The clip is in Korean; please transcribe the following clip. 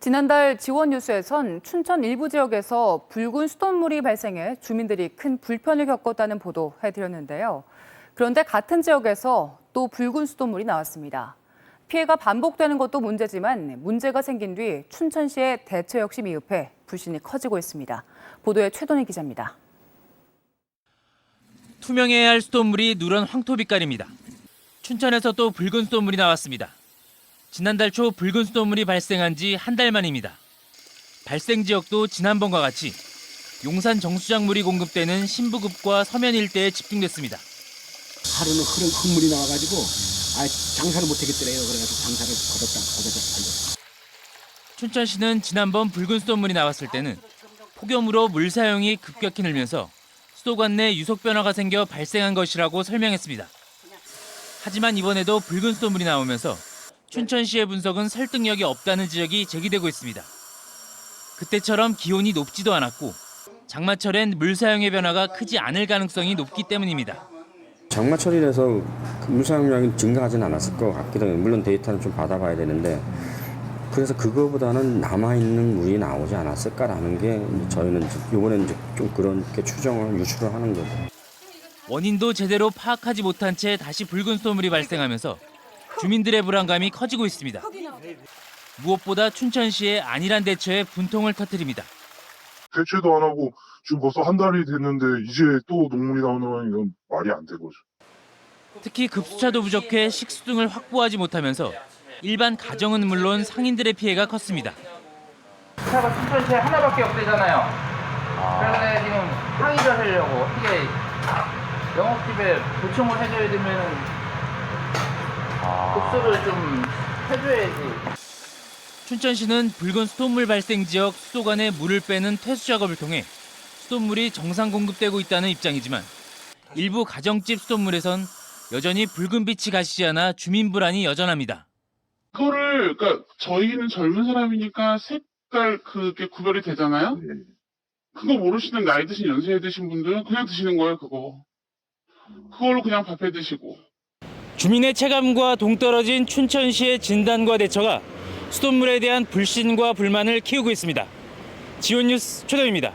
지난달 지원 뉴스에선 춘천 일부 지역에서 붉은 수돗물이 발생해 주민들이 큰 불편을 겪었다는 보도 해드렸는데요. 그런데 같은 지역에서 또 붉은 수돗물이 나왔습니다. 피해가 반복되는 것도 문제지만 문제가 생긴 뒤 춘천시의 대처 역시 미흡해 불신이 커지고 있습니다. 보도에 최동희 기자입니다. 투명해야 할 수돗물이 누런 황토 빛깔입니다. 춘천에서 또 붉은 수돗물이 나왔습니다. 지난달 초 붉은 수돗물이 발생한 지 한 달 만입니다. 발생 지역도 지난번과 같이 용산 정수장 물이 공급되는 신부급과 서면 일대에 집중됐습니다. 하루는 흐른 흙물이 나와가지고 아 장사를 못하겠더래요. 그래가지고 장사를 거뒀다 거뒀다 살렸어. 춘천시는 지난번 붉은 수돗물이 나왔을 때는 폭염으로 물 사용이 급격히 늘면서 수도관 내 유속 변화가 생겨 발생한 것이라고 설명했습니다. 하지만 이번에도 붉은 수돗물이 나오면서 춘천 시의 분석은 설득력이 없다는 지적이 제기되고 있습니다. 그때처럼 기온이 높지도 않았고 장마철엔 물 사용의 변화가 크지 않을 가능성이 높기 때문입니다. 장마철이라서 그 물사용량이 증가하진 않았을 것 같기도 해요. 물론 데이터는 좀 받아봐야 되는데 그래서 그거보다는 남아있는 물이 나오지 않았을까라는 게 저희는 이제 좀 그렇게 추정을 유추를 하는 거죠. 원인도 제대로 파악하지 못한 채 다시 붉은 수돗물이 발생하면서 주민들의 불안감이 커지고 있습니다. 무엇보다 춘천시의 안일한 대처에 분통을 터뜨립니다. 대체도 안 하고 지금 벌써 한 달이 됐는데 이제 또 농물이 나오는 이건 말이 안 되는 거죠. 특히 급수차도 부족해 식수 등을 확보하지 못하면서 일반 가정은 물론 상인들의 피해가 컸습니다. 차가 춘천시에 하나밖에 없대잖아요. 그래서 지금 항의를 하려고 어떻게 영업집에 보충을 해줘야 되면 급수를 좀 해줘야지. 춘천시는 붉은 수돗물 발생 지역 수도관에 물을 빼는 퇴수 작업을 통해 수돗물이 정상 공급되고 있다는 입장이지만 일부 가정집 수돗물에선 여전히 붉은 빛이 가시지 않아 주민 불안이 여전합니다. 그거를 그러니까 저희는 젊은 사람이니까 색깔 그게 구별이 되잖아요. 그거 모르시는 나이 드신 연세 드신 분들은 그냥 드시는 거예요 그거. 그걸로 그냥 밥해 드시고. 주민의 체감과 동떨어진 춘천시의 진단과 대처가 수돗물에 대한 불신과 불만을 키우고 있습니다. 지원 뉴스 최동입니다.